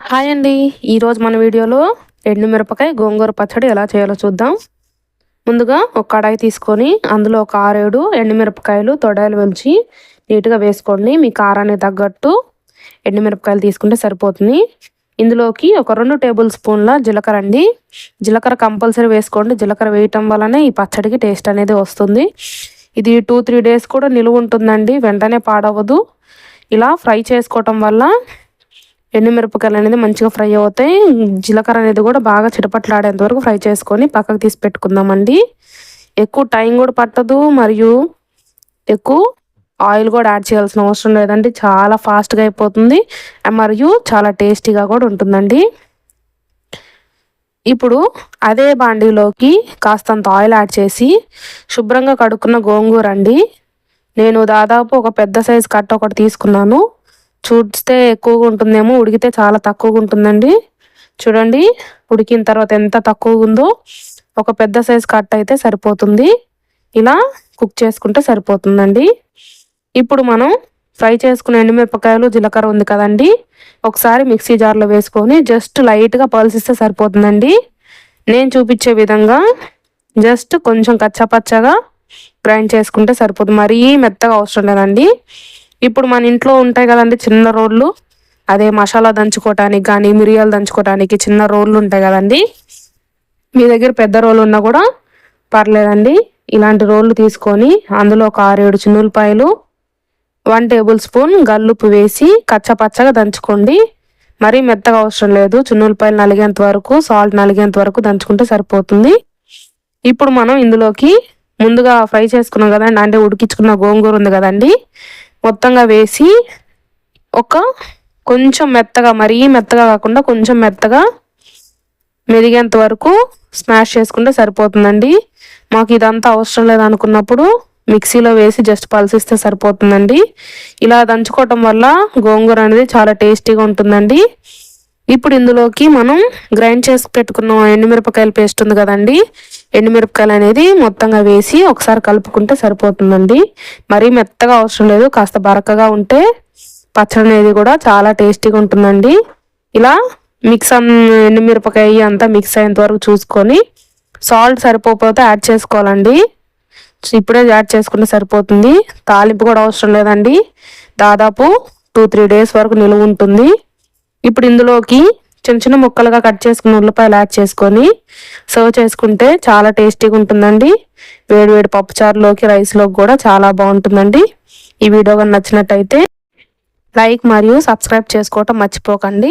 Hi అండి. ఈరోజు మన వీడియోలో ఎండుమిరపకాయ గోంగూర పచ్చడి ఎలా చేయాలో చూద్దాం. ముందుగా ఒక కడాయి తీసుకొని అందులో ఒక ఆరేడు ఎండుమిరపకాయలు తొడాయిలు వెలిచి నీట్గా వేసుకోండి. మీ కారానికి తగ్గట్టు ఎండుమిరపకాయలు తీసుకుంటే సరిపోతుంది. ఇందులోకి ఒక రెండు టేబుల్ స్పూన్ల జీలకర్ర అండి. జీలకర్ర కంపల్సరీ వేసుకోండి. జీలకర్ర వేయటం వల్లనే ఈ పచ్చడికి టేస్ట్ అనేది వస్తుంది. ఇది టూ త్రీ డేస్ కూడా నిలువ ఉంటుందండి. వెంటనే పాడవదు. ఇలా ఫ్రై చేసుకోవటం వల్ల ఎండుమిరపకాయలు అనేది మంచిగా ఫ్రై అవుతాయి. జీలకర్ర అనేది కూడా బాగా చిటపట్లాడేంత వరకు ఫ్రై చేసుకొని పక్కకు తీసి పెట్టుకుందామండి. ఎక్కువ టైం కూడా పట్టదు మరియు ఎక్కువ ఆయిల్ కూడా యాడ్ చేయాల్సిన అవసరం లేదండి. చాలా ఫాస్ట్గా అయిపోతుంది. మరియు చాలా టేస్టీగా కూడా ఉంటుందండి. ఇప్పుడు అదే బాండీలోకి కాస్తంత ఆయిల్ యాడ్ చేసి శుభ్రంగా కడుక్కున్న గోంగూర అండి. నేను దాదాపు ఒక పెద్ద సైజు కట్ట ఒకటి తీసుకున్నాను. చూస్తే ఎక్కువగా ఉంటుందేమో ఉడికితే చాలా తక్కువగా ఉంటుందండి. చూడండి ఉడికిన తర్వాత ఎంత తక్కువగా ఉందో ఒక పెద్ద సైజ్ కట్ అయితే సరిపోతుంది. ఇలా కుక్ చేసుకుంటే సరిపోతుందండి. ఇప్పుడు మనం ఫ్రై చేసుకున్న ఎండుమిరపకాయలు జీలకర్ర ఉంది కదండి ఒకసారి మిక్సీ జార్లో వేసుకొని జస్ట్ లైట్గా పల్సిస్తే సరిపోతుందండి. నేను చూపించే విధంగా జస్ట్ కొంచెం కచ్చపచ్చగా గ్రైండ్ చేసుకుంటే సరిపోతుంది. మరీ మెత్తగా అవసరం లేదండి. ఇప్పుడు మన ఇంట్లో ఉంటాయి కదండి చిన్న రోళ్ళు. అదే మసాలా దంచుకోవటానికి కానీ మిరియాలు దంచుకోవటానికి చిన్న రోళ్ళు ఉంటాయి కదండి. మీ దగ్గర పెద్ద రోలు ఉన్నా కూడా పర్లేదండి. ఇలాంటి రోళ్ళు తీసుకొని అందులో ఒక ఆరేడు చిన్నులపాయలు వన్ టేబుల్ స్పూన్ గల్లుపు వేసి కచ్చపచ్చగా దంచుకోండి. మరీ మెత్తగా అవసరం లేదు. చిన్నులపాయలు నలిగేంత వరకు సాల్ట్ నలిగేంత వరకు దంచుకుంటే సరిపోతుంది. ఇప్పుడు మనం ఇందులోకి ముందుగా ఫ్రై చేసుకున్నాం కదండి. అంటే ఉడికించుకున్న గోంగూర ఉంది కదండి. మొత్తంగా వేసి ఒక కొంచెం మెత్తగా మరీ మెత్తగా కాకుండా కొంచెం మెత్తగా మెరిగేంత వరకు స్మాష్ చేసుకుంటే సరిపోతుందండి. మాకు ఇదంతా అవసరం లేదనుకున్నప్పుడు మిక్సీలో వేసి జస్ట్ పల్సిస్తే సరిపోతుందండి. ఇలా దంచుకోవటం వల్ల గోంగూర అనేది చాలా టేస్టీగా ఉంటుందండి. ఇప్పుడు ఇందులోకి మనం గ్రైండ్ చేసి పెట్టుకున్న ఎండుమిరపకాయల పేస్ట్ ఉంది కదండి. ఎండుమిరపకాయలు అనేది మొత్తంగా వేసి ఒకసారి కలుపుకుంటే సరిపోతుందండి. మరీ మెత్తగా అవసరం లేదు కాస్త బరకగా ఉంటే పచ్చడి అనేది కూడా చాలా టేస్టీగా ఉంటుందండి. ఇలా మిక్స్ ఎండుమిరపకాయ అంతా మిక్స్ అయ్యేంత వరకు చూసుకొని సాల్ట్ సరిపోతే యాడ్ చేసుకోవాలండి. ఇప్పుడే యాడ్ చేసుకుంటే సరిపోతుంది. తాలింపు కూడా అవసరం లేదండి. దాదాపు టూ త్రీ డేస్ వరకు నిలువ ఉంటుంది. ఇప్పుడు ఇందులోకి చిన్న చిన్న ముక్కలుగా కట్ చేసుకుని ఉల్లిపాయలు యాడ్ చేసుకొని సర్వ్ చేసుకుంటే చాలా టేస్టీగా ఉంటుందండి. వేడి వేడి పప్పుచారులోకి రైస్లోకి కూడా చాలా బాగుంటుందండి. ఈ వీడియో కానీ నచ్చినట్టయితే లైక్ మరియు సబ్స్క్రైబ్ చేసుకోవటం మర్చిపోకండి.